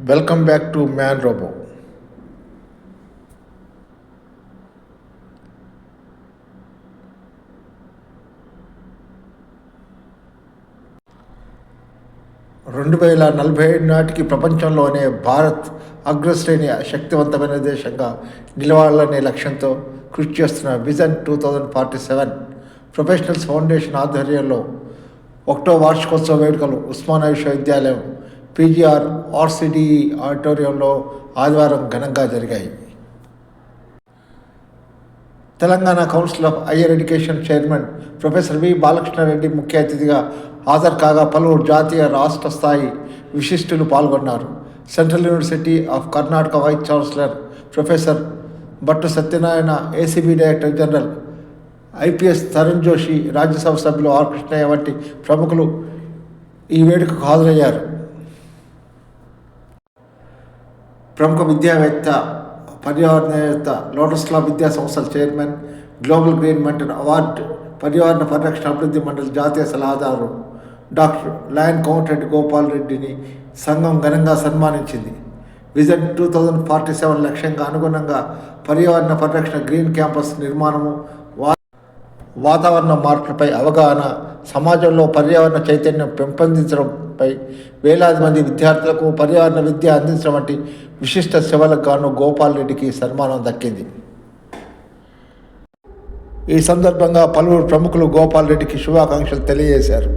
Welcome back to man robo రెండు వేల నలభై ఏడు నాటికి ప్రపంచంలోనే భారత్ అగ్రశ్రేణి శక్తివంతమైన దేశంగా నిలవాలనే లక్ష్యంతో కృషి చేస్తున్న vision two thousand forty seven professionals foundation ఆధ్వర్యంలో ఒకటో వార్షికోత్సవ వేడుకలు ఉస్మానియా విశ్వవిద్యాలయం పీజీఆర్ ఆర్సిడి ఆడిటోరియంలో ఆదివారం ఘనంగా జరిగాయి. Telangana council of higher education chairman professor V Balakrishnareddy ముఖ్య అతిథిగా హాజరు కాగా పలువురు జాతీయ రాష్ట్ర స్థాయి విశిష్టులు పాల్గొన్నారు. Central university of Karnataka vice chancellor professor Bhattu Satyanarayana ACB director general IPS Tarun Joshi Rajya Sabha సభ్యులు ఆర్ కృష్ణయ్య వంటి ప్రముఖులు ఈ వేడుకకు హాజరయ్యారు. ప్రముఖ విద్యావేత్త పర్యావరణవేత్త లోటస్ క్లబ్ విద్యా సంస్థల చైర్మన్ గ్లోబల్ గ్రీన్ మంటన్ అవార్డు పర్యావరణ పరిరక్షణ అభివృద్ధి మండలి జాతీయ సలహాదారు డాక్టర్ లయన్ కోమటిరెడ్డి గోపాల్ రెడ్డిని సంఘం ఘనంగా సన్మానించింది. Vision two thousand forty seven లక్ష్యంగా అనుగుణంగా పర్యావరణ పరిరక్షణ గ్రీన్ క్యాంపస్ నిర్మాణము వా వాతావరణ మార్పులపై అవగాహన సమాజంలో పర్యావరణ చైతన్యం పెంపొందించడంపై వేలాది మంది విద్యార్థులకు పర్యావరణ విద్య అందించడం వంటి విశిష్ట సేవలకు గాను గోపాల్ రెడ్డికి సన్మానం దక్కింది. ఈ సందర్భంగా పలువురు ప్రముఖులు గోపాల్ రెడ్డికి శుభాకాంక్షలు తెలియజేశారు.